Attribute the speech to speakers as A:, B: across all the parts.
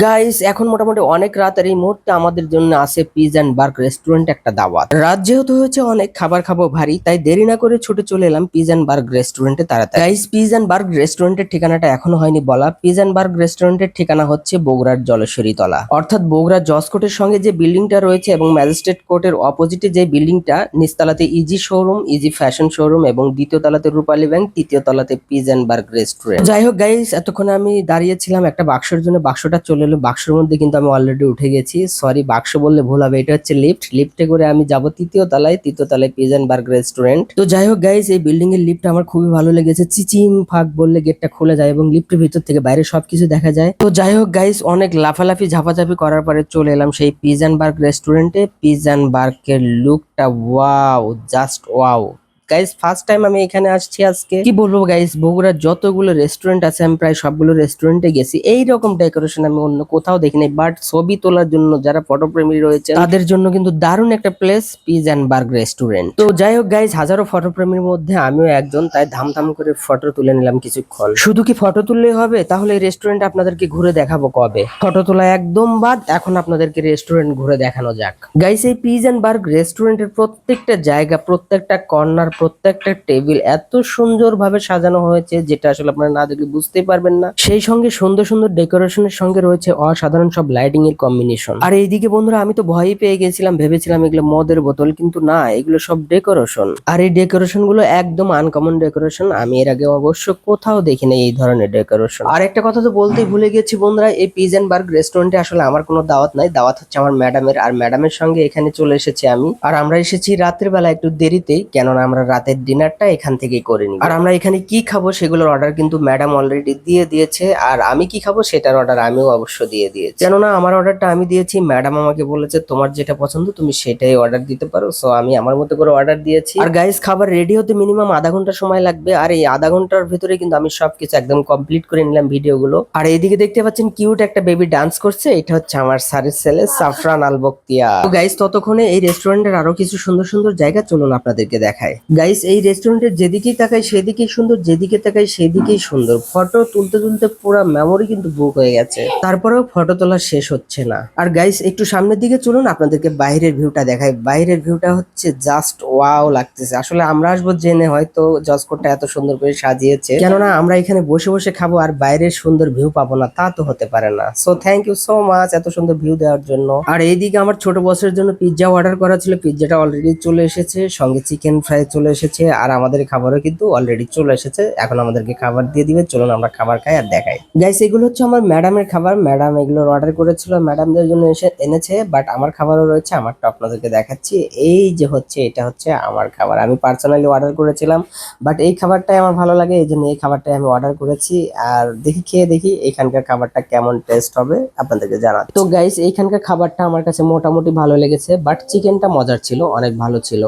A: Guys এখন মোটামুটি অনেক রাত আর এই মুহূর্তে আমাদের জন্য আছে পিজ অ্যান্ড বার্গ রেস্টুরেন্ট একটা দাওয়াত। রাত যেহেতু হয়েছে, অনেক খাবার খাব ভারী, তাই দেরি না করে ছুটে চলে এলাম পিজ অ্যান্ড বার্গ রেস্টুরেন্টে তাড়াতাড়ি গাইস পিজ অ্যান্ড বার্গ রেস্টুরেন্টের ঠিকানাটা এখনও হয়নি বলা। পিজ অ্যান্ড বার্গ রেস্টুরেন্টের ঠিকানা হচ্ছে বগুড়ার জলেশ্বরী তলা অর্থাৎ বগুড়া জজ কোর্টের সঙ্গে যে বিল্ডিংটা রয়েছে এবং ম্যাজিস্ট্রেট কোর্টের অপোজিটে যে বিল্ডিংটা নিচতলাতে easy showroom easy fashion showroom এবং দ্বিতীয় তলাতে রূপালী ব্যাংক তৃতীয় তলাতে পিজ অ্যান্ড বার্গ রেস্টুরেন্ট যাই হোক গাইস এতক্ষণে আমি দাঁড়িয়েছিলাম একটা বাক্সের জন্য, বাক্সটা চলে এলো বাক্সের মধ্যে কিন্তু আমি অলরেডি উঠে গেছি। সরি বাক্স বললে ভুল হবে। এটা হচ্ছে লিফট লিফটে করে আমি যাব তৃতীয় তলায়। তৃতীয় তলায় পিজ অ্যান্ড বার্গ রেস্টুরেন্ট তো যাই হোক গাইস এই বিল্ডিং এর লিফট আমার খুবই ভালো লেগেছে। চিচিং ফাঁক বললে গেটটা খুলে যায় এবং লিফটের ভিতর থেকে বাইরে সবকিছু দেখা যায়। তো যাই হোক গাইস অনেক লাফালাফি, ঝাপাঝাপি করার পরে চলে এলাম সেই পিজ অ্যান্ড বার্গ রেস্টুরেন্টে পিজ অ্যান্ড বার্গের লুকটা wow just wow guys first time আমি এখানে আসছি আজকে। কি বলব গাইস বগুড়ার যতগুলো রেস্টুরেন্ট আছে, আমি প্রায় সবগুলো রেস্টুরেন্টে গেছি। এই রকম ডেকোরেশন আমি অন্য কোথাও দেখিনি বাট ছবি তোলার জন্য যারা ফটোপ্রেমী রয়েছে তাদের জন্য কিন্তু দারুণ একটা place pizza and burger restaurant তো যাই হোক গাইস হাজারো ফটোপ্রেমীর মধ্যে আমিও একজন, তাই ধামধাম করে ফটো তুলে নিলাম কিছুক্ষণ। শুধু কি ফটো তুললেই হবে? তাহলে এই রেস্টুরেন্ট আপনাদেরকে ঘুরে দেখাবো কবে? ফটো তোলা একদম বাদ, এখন আপনাদেরকে রেস্টুরেন্ট ঘুরে দেখানো যাক। গাইস এই পিজ অ্যান্ড বার্গ রেস্টুরেন্টের প্রত্যেকটা জায়গা, প্রত্যেকটা কর্নার প্রত্যেকটা টেবিল এত সুন্দরভাবে সাজানো হয়েছে যেটা আসলে আপনারা না দেখলে বুঝতেই পারবেন না। সেই সঙ্গে সুন্দর সুন্দর ডেকোরেশনের সঙ্গে রয়েছে অসাধারণ সব লাইটিং এর কম্বিনেশন আর এইদিকে বন্ধুরা, আমি তো ভয়ই পেয়ে গেছিলাম, ভেবেছিলাম এগুলো মদের বোতল, কিন্তু না, এগুলো সব ডেকোরেশন আর এই ডেকোরেশনগুলো একদম আনকমন ডেকোরেশন আমি এর আগে অবশ্য কোথাও দেখিনি এই ধরনের ডেকোরেশন আর একটা কথা তো বলতেই ভুলে গেছি বন্ধুরা, এই পিজ অ্যান্ড বার্গ রেস্টুরেন্টে আসলে আমার কোনো দাওয়াত নাই, দাওয়াত হচ্ছে আমার ম্যাডামের আর ম্যাডামের সঙ্গে এখানে চলে এসেছি আমি। আর আমরা এসেছি রাতের বেলা একটু দেরিতেই, কেননা আমরা রাতের ডিনারটা এখান থেকেই করে নিই আর আমরা এখানে কি খাব সেগুলোর অর্ডার কিন্তু ম্যাডাম অলরেডি দিয়ে দিয়েছে, আর আমি কি খাব সেটার অর্ডার আমিও অবশ্য দিয়ে দিয়েছি। কেননা আমার অর্ডারটা আমি দিয়েছি ম্যাডাম আমাকে বলেছে তোমার যেটা পছন্দ তুমি সেটাই অর্ডার দিতে পারো সো আমি আমার মতো করে অর্ডার দিয়েছি। আর গাইস খাবার রেডি হতে মিনিমাম আধা ঘণ্টা সময় লাগবে, আর এই আধা ঘণ্টার ভিতরে কিন্তু আমি সবকিছু একদম কমপ্লিট করে নিলাম ভিডিওগুলো। আর এইদিকে দেখতে পাচ্ছেন কিউট একটা বেবি ডান্স করছে, এটা হচ্ছে আমার সারের ছেলে, সাফরান আল বক্তিয়া তো গাইস ততক্ষণে এই রেস্টুরেন্টের আরও কিছু সুন্দর সুন্দর জায়গা চলুন আপনাদেরকে দেখায় গাইস এই রেস্টুরেন্টের যেদিকেই তাকাই, সেদিকেই সুন্দর, যেদিকে তাকাই, সেদিকেই সুন্দর। ফটো তুলতে তুলতে পুরো মেমোরি কিন্তু বুক হয়ে গেছে। তারপরেও ফটো তোলা শেষ হচ্ছে না। আর গাইস একটু সামনের দিকে চলুন, আপনাদেরকে বাইরের ভিউটা দেখাই। বাইরের ভিউটা হচ্ছে জাস্ট ওয়াও লাগতেছে। আসলে আমরা আসব জেনে, হয়তো জসকোটটা এত সুন্দর করে সাজিয়েছে। কেননা আমরা এখানে বসে বসে খাব আর বাইরের সুন্দর ভিউ পাবো না, তা তো হতে পারে না। So thank you so much এত সুন্দর ভিউ দেওয়ার জন্য। আর এইদিকে আমার ছোট বসের জন্য পিৎজা অর্ডার করা ছিল। পিৎজাটা অলরেডি চলে এসেছে। সঙ্গে চিকেন ফ্রাই চলে এসেছে আর আমাদের খাবারও কিন্তু অলরেডি চলে এসেছে। এখন আমাদেরকে খাবার দিয়ে দিবে, চলুন আমরা খাবার খাই আর দেখাই। গাইস এগুলো হচ্ছে আমার ম্যাডামের খাবার। ম্যাডাম এগুলোর অর্ডার করেছিল ম্যাডামদের জন্য এসে এনেছে বাট আমার খাবারও রয়েছে আমারটা আপনাদেরকে দেখাচ্ছি। এই যে হচ্ছে, এটা হচ্ছে আমার খাবার। আমি পার্সোনালি অর্ডার করেছিলাম বাট এই খাবারটাই আমার ভালো লাগে, এই জন্য এই খাবারটাই আমি অর্ডার করেছি। আর দেখি, খেয়ে দেখি, এখানকার খাবারটা কেমন টেস্ট হবে, আপনাদেরকে জানাচ্ছি। তো গাইস এইখানকার খাবারটা আমার কাছে মোটামুটি ভালো লেগেছে বাট চিকেনটা মজার ছিল, অনেক ভালো ছিল।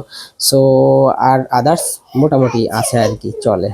A: সো আর আদার্স মোটামুটি আছে আর কি চলে।